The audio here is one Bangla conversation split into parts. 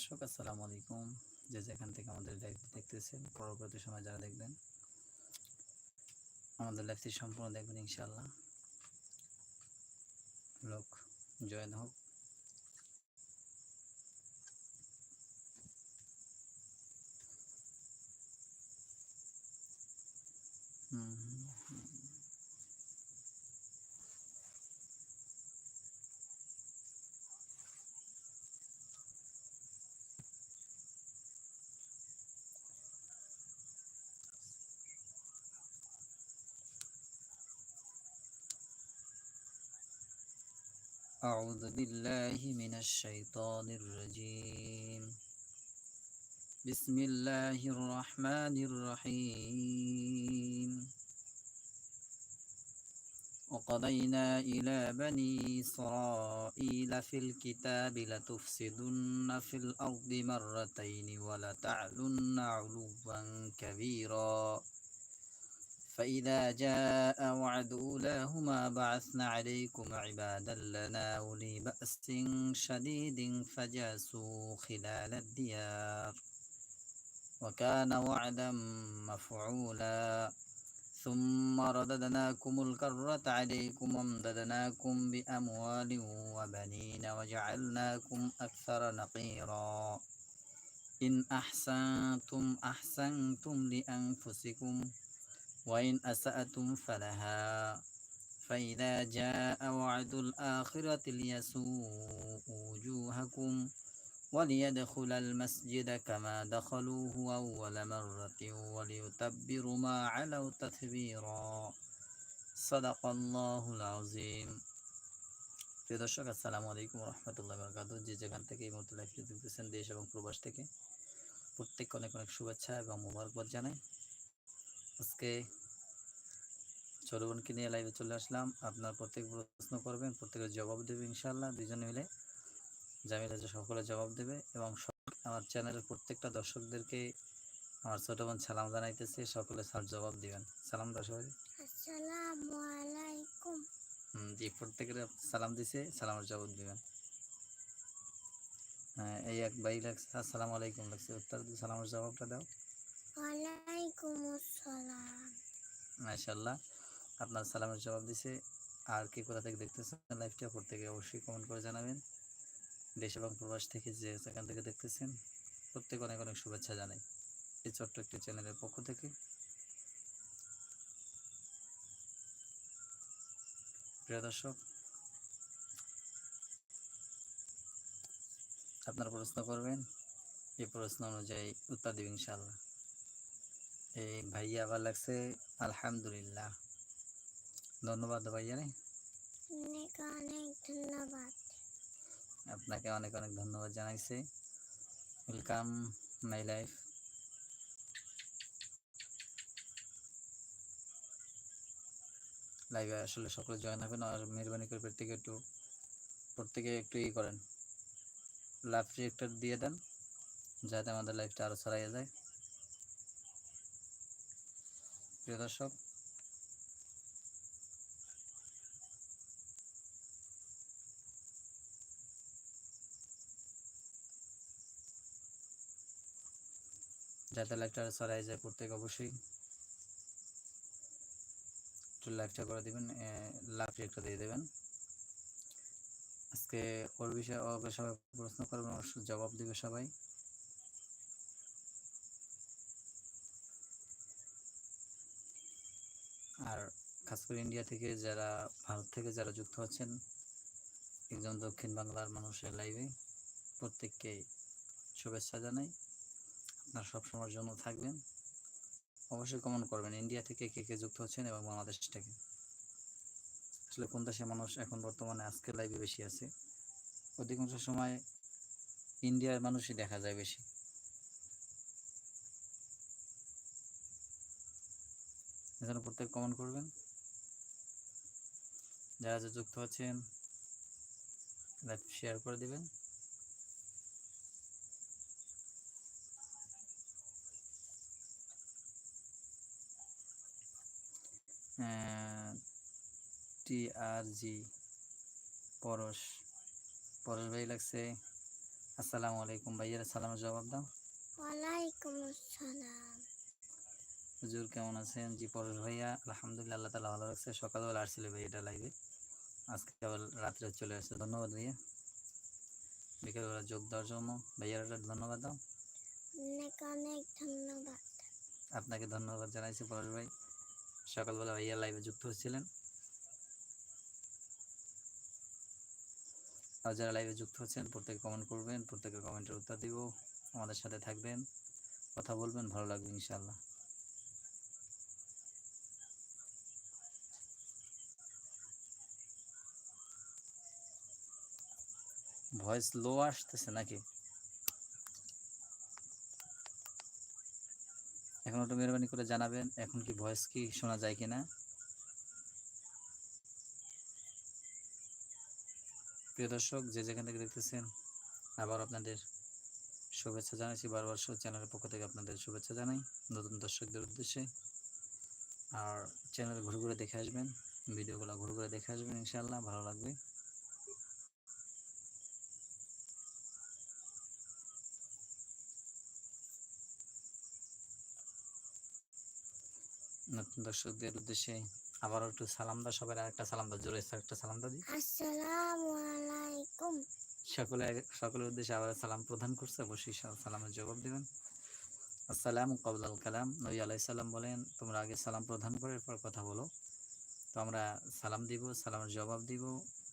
দর্শক, আসসালামু আলাইকুম। যে যেখান থেকে আমাদের লাইভটি দেখতেছেন, পরবর্তী সময় যারা দেখবেন, আমাদের লাইভটি সম্পূর্ণ দেখবেন ইনশাআল্লাহ। লোক, জয়েন হোক। হুম। أعوذ بالله من الشيطان الرجيم. بسم الله الرحمن الرحيم. وقضينا إلى بني إسرائيل في الكتاب لتفسدن في الأرض مرتين ولتعلن علوا كبيرا. فإذا جاء وعد أولاهما بعثنا عليكم عبادا لنا أولي بأس شديد فجاسوا خلال الديار وكان وعدا مفعولا ثم رددناكم الكرة عليكم وامددناكم بأموال وبنين وجعلناكم أكثر نقيرا إن أحسنتم أحسنتم لأنفسكم وإن أسأتم فلها فإذا جاء وعد الآخرة ليسوء وجوهكم وليدخل المسجد كما دخلوه أول مرة وليتبروا ما علوا تتبيرا صدق الله العظيم প্রিয় দর্শক আসসালামু আলাইকুম রহমতুল্লাহ বরকাত যে যেখান থেকে এই মুহূর্তে লাইভটি দেখতেছেন দেশ এবং প্রবাস থেকে প্রত্যেককে অনেক অনেক শুভেচ্ছা এবং মোবারকবাদ জানাই আজকে ছোট বোনকে নিয়ে লাইভে চলে আসলাম। আপনার প্রত্যেক প্রশ্ন করবেন প্রত্যেকের জবাব দেবে ইনশাল্লাহ দুজনে মিলে জামিলা যে সকলে জবাব দেবে এবং আমার চ্যানেলের প্রত্যেকটা দর্শকদেরকে আমার ছোট বোন সালাম জানাইতেছে সকলে সব জবাব দিবেন। সালাম আসসালামু আলাইকুম। জি প্রত্যেকের সালাম দিছে সালামের জবাব দিবেন। হ্যাঁ এই এক ভাই লাগছে আসসালামু আলাইকুম লাগছে। উত্তর দিয়ে সালামের জবাবটা দাও। ওয়ালাইকুম আসসালাম। মাশাল্লাহ আপনার সালামের জবাব দিছে। আর কি কোথা থেকে দেখতেছেন লাইভটা প্রত্যেকে অবশ্যই কমেন্ট করে জানাবেন। দেশ এবং প্রবাস থেকে যে সেখান থেকে দেখতেছেন, প্রত্যেক অনেক অনেক শুভেচ্ছা জানাই এই ছোট্ট একটি চ্যানেলের পক্ষ থেকে। প্রিয় দর্শক, আপনারা প্রশ্ন করবেন, এই প্রশ্ন অনুযায়ী উত্তর দেবেন ইনশাল্লাহ এই ভাইয়া আবার লাগছে, আলহামদুলিল্লাহ। ধন্যবাদ ভাইয়া রে অনেক অনেক ধন্যবাদ। আপনাকে অনেক অনেক ধন্যবাদ জানাইছে। ওয়েলকাম মাই লাইফ লাইভে আসলে সকলে জয়েন হবেন আর মেহরবানি করে প্রত্যেকে একটু প্রত্যেকে একটু ই করেন। লাভ রিয়েক্টর দিয়ে দেন যাতে আমাদের লাইফটা আরও ছড়াইয়া যায়। প্রিয় দর্শক যাতে লাইভটা ছড়াই যায় প্রত্যেক অবশ্যই। একটু লাইভটা করে দিবেন লাভ রিয়েক্টর দিয়ে দেবেন। আজকে ওর বিষয়ে, ওকে সবাই প্রশ্ন করবেন জবাব দিবে সবাই। আর খাস করে ইন্ডিয়া থেকে যারা, ভারত থেকে যারা যুক্ত হচ্ছেন একজন দক্ষিণ বাংলার মানুষের লাইভে প্রত্যেককে শুভেচ্ছা জানাই। আপনার সব সময়ের জন্য থাকবেন। অবশ্যই কমেন্ট করবেন ইন্ডিয়া থেকে কে কে যুক্ত হচ্ছেন এবং বাংলাদেশ থেকে আসলে কোন দেশের মানুষ এখন বর্তমানে আজকের লাইভে বেশি আছে? অধিকাংশ সময় ইন্ডিয়ার মানুষই দেখা যায় বেশি। এজন্য প্রত্যেক কমেন্ট করবেন। যারা যুক্ত আছেন লাইভ শেয়ার করে দিবেন। টি আর জি পরশ পরশ ভাই লাগছে। আসসালামু আলাইকুম ভাইয়ের সালামের জবাব দাও। ওয়ালাইকুম আসসালাম। হুজুর কেমন আছেন? জি পরশ ভাইয়া আলহামদুলিল্লাহ আল্লাহ তালা ভালো রাখছে। সকালবেলা আসছিল ভাই এটা লাইভে আজকে কেবল রাত্রে চলে আসছে। ধন্যবাদ ভাইয়া। বিকেলবেলা যোগ দেওয়ার জন্য। ভাইয়ার ধন্যবাদ দাও। অনেক অনেক ধন্যবাদ। আপনাকে ধন্যবাদ জানাইছি পরশ ভাই। সকালবেলা ভাইয়া লাইভে যুক্ত হচ্ছিলেন। আর যারা লাইভে যুক্ত হচ্ছেন, প্রত্যেকে কমেন্ট করবেন প্রত্যেকের কমেন্টের উত্তর দিব, আমাদের সাথে থাকবেন, কথা বলবেন, ভালো লাগবে ইনশাল্লাহ ভয়েস লো আসতেছে নাকি? এখন একটু মেহরবানি করে জানাবেন, এখন কি ভয়েস কি শোনা যায় কিনা? প্রিয় দর্শক, যে যেখান থেকে দেখতেছেন, আবার আপনাদের শুভেচ্ছা জানাচ্ছি, বারবার শো চ্যানেলের পক্ষ থেকে আপনাদের শুভেচ্ছা জানাই। নতুন দর্শকদের উদ্দেশ্যে আর চ্যানেল ঘুরে ঘুরে দেখে আসবেন, ভিডিওগুলো ঘুরে ঘুরে দেখে আসবেন, ইনশাআল্লাহ, ভালো লাগবে। নতুন দর্শকদের উদ্দেশ্যে আবারও একটু সালাম দাও সবাই একটা সালাম দাও জোরে একটা সালাম দাও দিই। আসসালামু আলাইকুম। সকলে সকলের উদ্দেশ্যে আবার সালাম প্রদান করছে অবশ্যই সালামের জবাব দিবেন। আসসালাম কবলাল কালাম নবী আলাই সাল্লাম বলেন তোমরা আগে সালাম প্রদান করে এরপর কথা বলো। তো আমরা সালাম দিব সালামের জবাব দিব।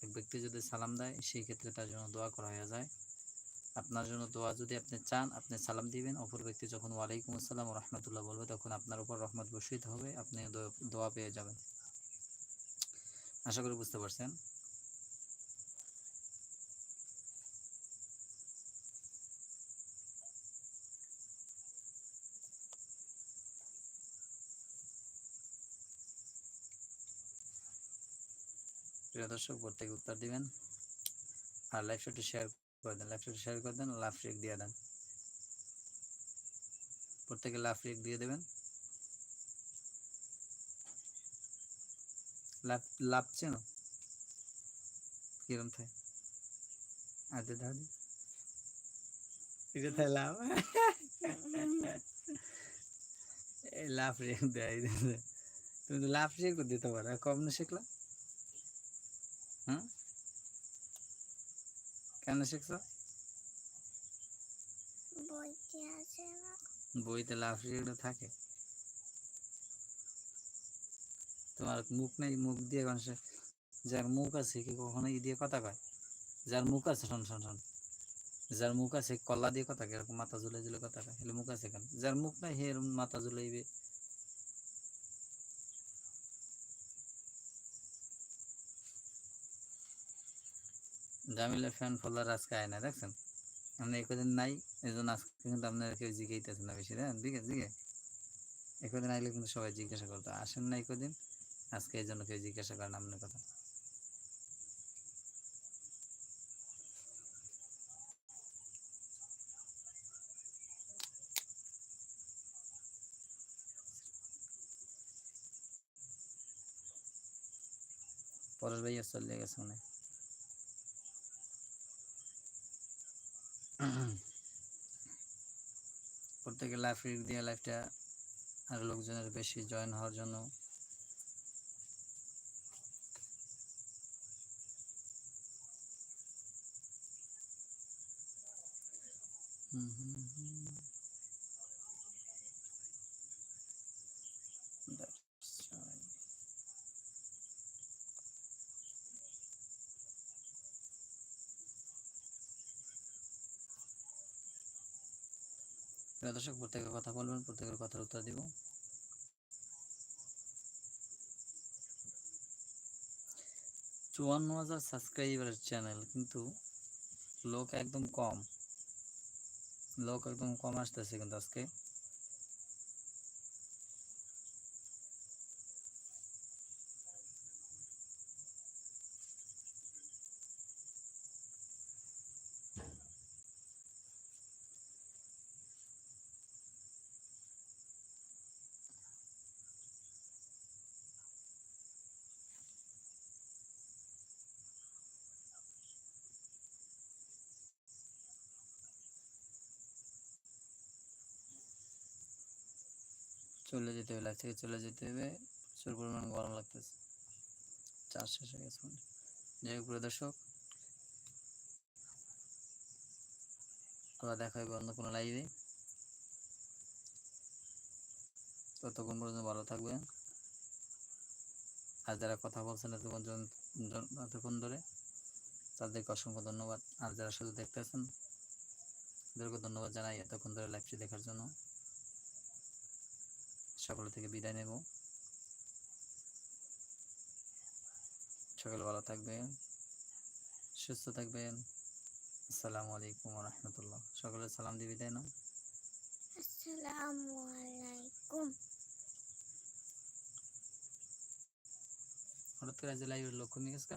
এক ব্যক্তি যদি সালাম দেয় সেই ক্ষেত্রে তার জন্য দোয়া করা হয়ে যায়। আপনার জন্য দোয়া যদি আপনি চান, আপনি সালাম দিবেন। অপর ব্যক্তি যখন ওয়ালাইকুম আসসালাম রহমতুল্লাহ বলবে, তখন আপনার উপর রহমত বসিত হবে, আপনি দোয়া পেয়ে যাবেন। আশা করি বুঝতে পারছেন। দর্শক, প্রত্যেকে উত্তর দিবেন। আর লাইভ শোটি শেয়ার করে দেন লাইভ শোটি শেয়ার করে দেন লাভ রেক দিয়ে দেন। প্রত্যেকে লাভ রেক দিয়ে দেবেন। লাভ লাভ চেনো কিরম থাকে আদে দাদি এটা থাকে লাভ এই লাভ রেক দেয় তুমি তো লাভ রেক দিতে পারো কম না শিখলা? হুম কেন শিখছো? বইতে রেকটা থাকে। তোমার মুখ নেই মুখ দিয়ে মানুষে যার মুখ আছে কি কখনো ই দিয়ে কথা কয়? যার মুখ আছে শোন শোন শোন। যার মুখ আছে কলা দিয়ে কথা কয় এরকম মাথা ঝুলে ঝুলে কথা কয় এলে মুখ আছে কেন? যার মুখ নাই হে এরকম মাথা ঝুলাইবে। জামিলের ফ্যান ফলোয়ার আজকে আয় না দেখছেন? আপনি একদিন নাই এই জন্য আজকে কিন্তু আপনারা কেউ জিজ্ঞাইতেছেন না বেশি দেন দিকে দিকে একদিন আইলে কিন্তু সবাই জিজ্ঞাসা করতো, আসেন না একদিন, আজকে এই জন্য কেউ জিজ্ঞাসা করেন আপনার কথা। পরেশ ভাইয়া চলে গেছে মনে হয়। প্রত্যেকে লাইফ রিক দিয়ে লাইফটা আর লোকজনের বেশি জয়েন হওয়ার জন্য হুম হুম হুম। প্রিয় দর্শক, প্রত্যেকের কথা বলবেন, প্রত্যেকের কথার উত্তর দিব। চুয়ান্ন হাজার সাবস্ক্রাইবারের চ্যানেল কিন্তু লোক একদম কম। লোক একদম কম আসতেছে কিন্তু আজকে। চলে যেতে হবে লাইফ থেকে চলে যেতে হবে প্রচুর পরিমাণ গরম লাগতেছে। চার শেষ হয়ে গেছে মনে। যাই হোক দর্শক আবার দেখা হবে অন্য কোনো লাইভে ততক্ষণ পর্যন্ত ভালো থাকবে আর যারা কথা বলছেন এতক্ষণ এতক্ষণ ধরে, তাদেরকে অসংখ্য ধন্যবাদ। আর যারা শুধু দেখতেছেন তাদেরকে ধন্যবাদ জানাই এতক্ষণ ধরে লাইভটি দেখার জন্য। সকলে থেকে বিদায় নেব। সকলে ভালো থাকবেন সুস্থ থাকবেন। আসসালামু আলাইকুম রহমতুল্লাহ সকলে সালাম দিয়ে বিদায় নাও। আসসালামু আলাইকুম। হঠাৎ করে আজ লাইভের লোক কমে গেছে?